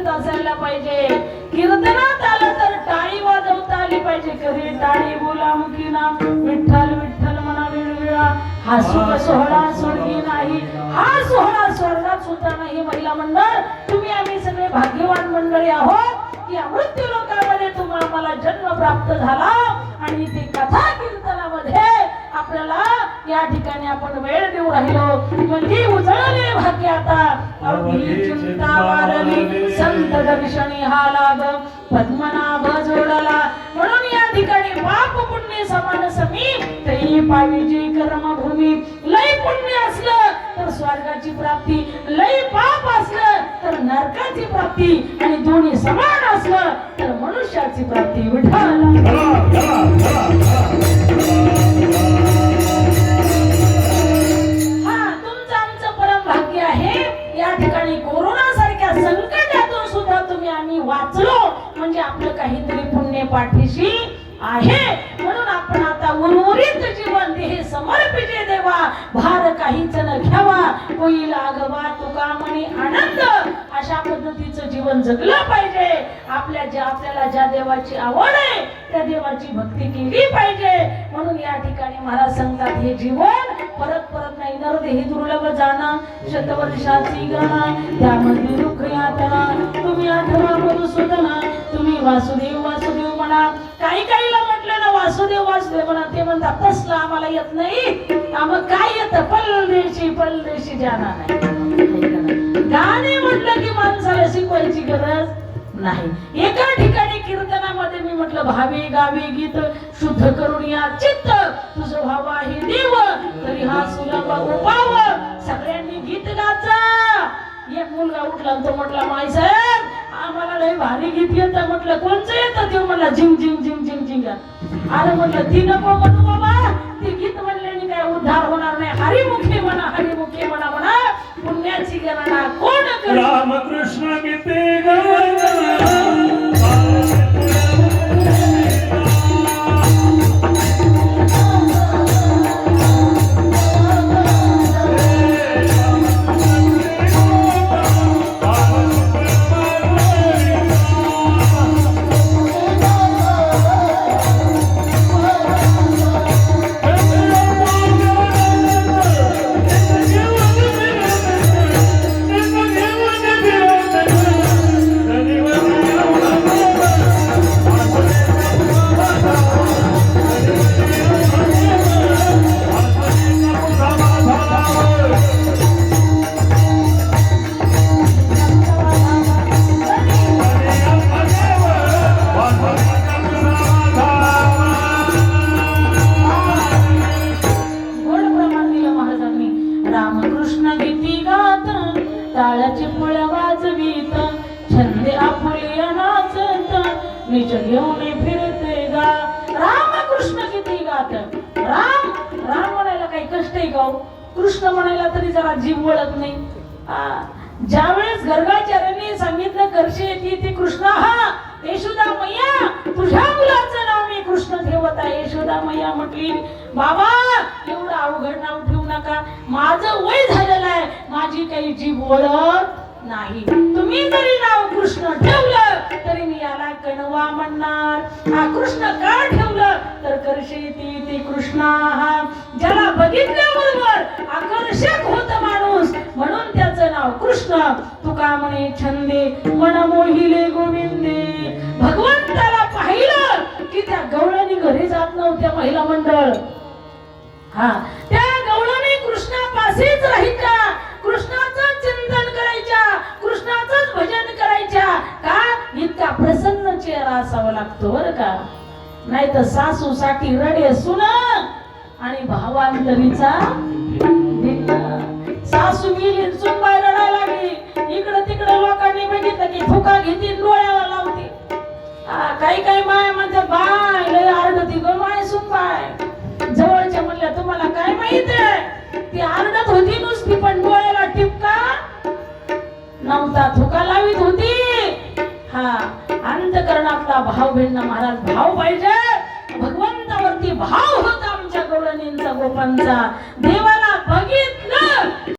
व्यवस्थित असायला पाहिजे. कीर्तनात आलं तर टाळी वाजवता आली पाहिजे. कधी टाळी बोलामुखी नाम विठ्ठल विठ्ठल म्हणा वेळवेळा. हा सुख सोहळा स्वर्गी नाही. हा सोहळा स्वर्गात सुद्धा नाही महिला मंडळ. तुम्ही आम्ही सगळे भाग्यवान मंडळी आहोत. की मृत्यू लोकांमध्ये तुम्हाला मला जन्म प्राप्त झाला. आणि ते कथा आपल्याला या ठिकाणी आपण वेळ देऊ राहिलो. म्हणजे उजळले भाग्य आता. अवघी चिंता वारली संत दर्शनी हा लाभ पद्मनाभ जोडला. म्हणून या ठिकाणी पाप पुण्य समान समी. तई पाविजी कर्मभूमी लय पुण्य असलं तर स्वर्गाची प्राप्ती. लय पाप असलं तर नरकाची प्राप्ती. आणि दोन्ही समान असलं तर मनुष्याची प्राप्ती. विठाला आपलं काहीतरी पुण्य पाठीशी आहे. म्हणून आपण आता उर्वरित जीवन देह समर्पिते देवा. भार काहीच न घ्यावा. होईल लागवा तुका म्हणे आनंद. अशा पद्धतीचं जीवन जगलं पाहिजे. आपल्या ज्या आपल्याला ज्या देवाची आवड आहे त्या देवाची भक्ती केली पाहिजे. म्हणून या ठिकाणी महाराज सांगतात हे जीवन परत परत नाही. नर देही दुर्लभ जाणं. शतवर्षाची गणा. त्यामध्ये दुःख यातना तुम्ही आठवा मधुसूदना तुम्ही वासुदेव वासुदेव म्हणा. काही काहीला म्हटलं ना वासुदेव वासुदेव म्हणा. ते म्हणतात तसलं आम्हाला येत नाही. आम्हाला काय येतं? पलदेशी पलदेशी जाणार नाही. गाणे म्हटलं की माणसाला शिकवायची गरज नाही. एका ठिकाणी कीर्तनामध्ये मी म्हटलं भावे गावे गीत शुद्ध करून या. चित्त तुझं व्हावा हे देव. सुलभ उपाव सगळ्यांनी गीत गाचा एक मुलगा उठला तो म्हटला माई साहेब आम्हाला लय भारी गीत येत. म्हटलं कोणचं येतं ते? म्हणला झिंग झिंग झिंग झिंग झिंग. अरे म्हटलं ती नको म्हणू बाबा. ती गीत म्हणल्याने काय उद्धार होणार नाही. हरी छंदे आपुली नाचत निज घेऊन फिरते गा. रामकृष्ण किती गात. राम राम म्हणायला काही कष्ट आहे गाऊ. कृष्ण म्हणायला तरी जरा जीव वळत नाही. ज्यावेळेस गर्गाचार्याने सांगितलं करशी येते ती कृष्ण हा यशोदा मैया तुझ्या मुलाचं नाव मी कृष्ण ठेवत आहे. यशोदा मैया म्हटली बाबा एवढं अवघड नाव ठेवू नका. माझं वय झालेलं आहे. माझी काही जीव वळत नाही. तुम्ही जरी नाव कृष्ण ठेवलं तरी मी याला कणवा म्हणणार. हा कृष्ण का ठेवलं? तर कर्षेती ते कृष्णा. हा ज्याला बघितल्याबरोबर आकर्षक होत माणूस म्हणून त्याचं नाव कृष्ण. तुका म्हणे छंदे मन मोहिले गोविंदे भगवंताला पाहिलं की त्या गवळणी घरी जात नव्हत्या महिला मंडळ. हा त्या गवळणी कृष्णापाशीच राहायच्या असावा लागतो बर का? नाही तर सासू साठी रडे सुन आणि भावांतरीचा सासू गेली सुनबाई रडायला लागली. इकडं तिकडं लोकांनी बघितलं की थुका घेतील डोळ्याला लावते काही काही माय म्हणते बाय लय आरडती ग माय सुंबाय जवळच्या म्हणल्या तुम्हाला काय माहीत आहे? ती आरडत होती नुसती पण डोळ्याला टिपका नव्हता आपला भाव भिन्न महाराज भाव पाहिजे. भगवंतावरती भाव होता आमच्या गवळणींचा गोपांचा. देवाला बघितलं.